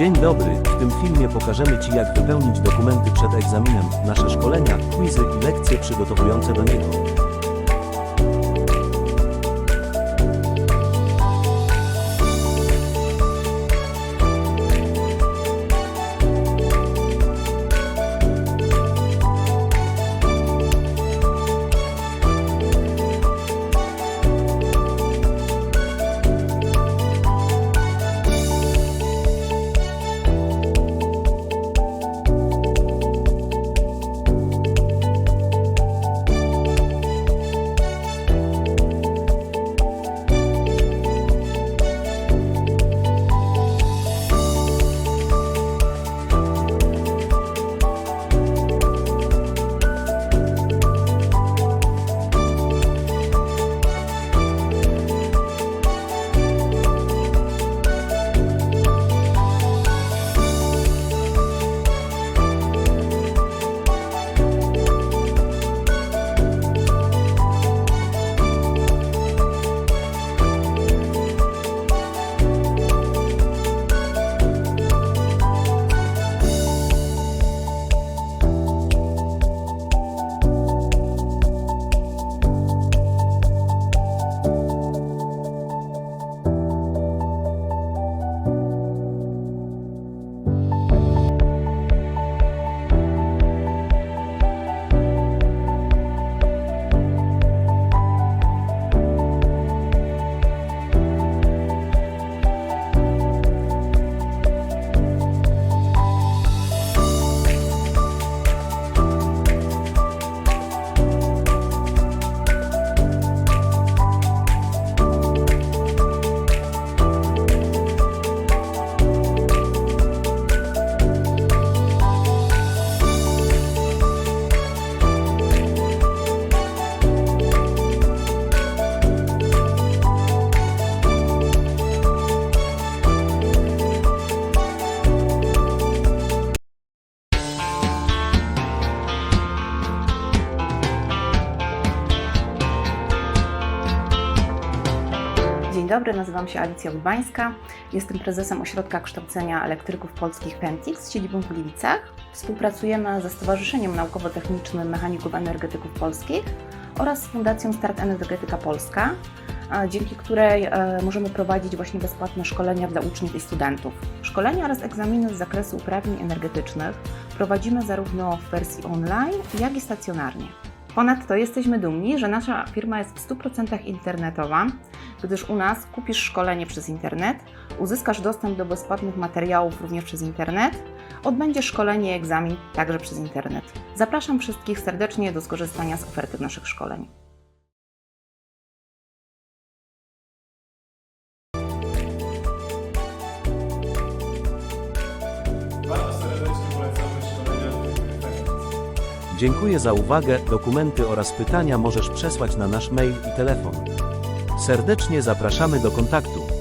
Dzień dobry, w tym filmie pokażemy Ci jak wypełnić dokumenty przed egzaminem, nasze szkolenia, quizy i lekcje przygotowujące do niego. Dzień dobry, nazywam się Alicja Lubańska. Jestem prezesem Ośrodka Kształcenia Elektryków Polskich Pentix z siedzibą w Gliwicach. Współpracujemy ze Stowarzyszeniem Naukowo-Technicznym Mechaników Energetyków Polskich oraz z Fundacją Start Energetyka Polska, dzięki której e, możemy prowadzić właśnie bezpłatne szkolenia dla uczniów i studentów. Szkolenia oraz egzaminy z zakresu uprawnień energetycznych prowadzimy zarówno w wersji online, jak i stacjonarnie. Ponadto jesteśmy dumni, że nasza firma jest w 100% internetowa, gdyż u nas kupisz szkolenie przez internet, uzyskasz dostęp do bezpłatnych materiałów również przez internet, odbędziesz szkolenie i egzamin także przez internet. Zapraszam wszystkich serdecznie do skorzystania z oferty naszych szkoleń. Dziękuję za uwagę, dokumenty oraz pytania możesz przesłać na nasz mail i telefon. Serdecznie zapraszamy do kontaktu.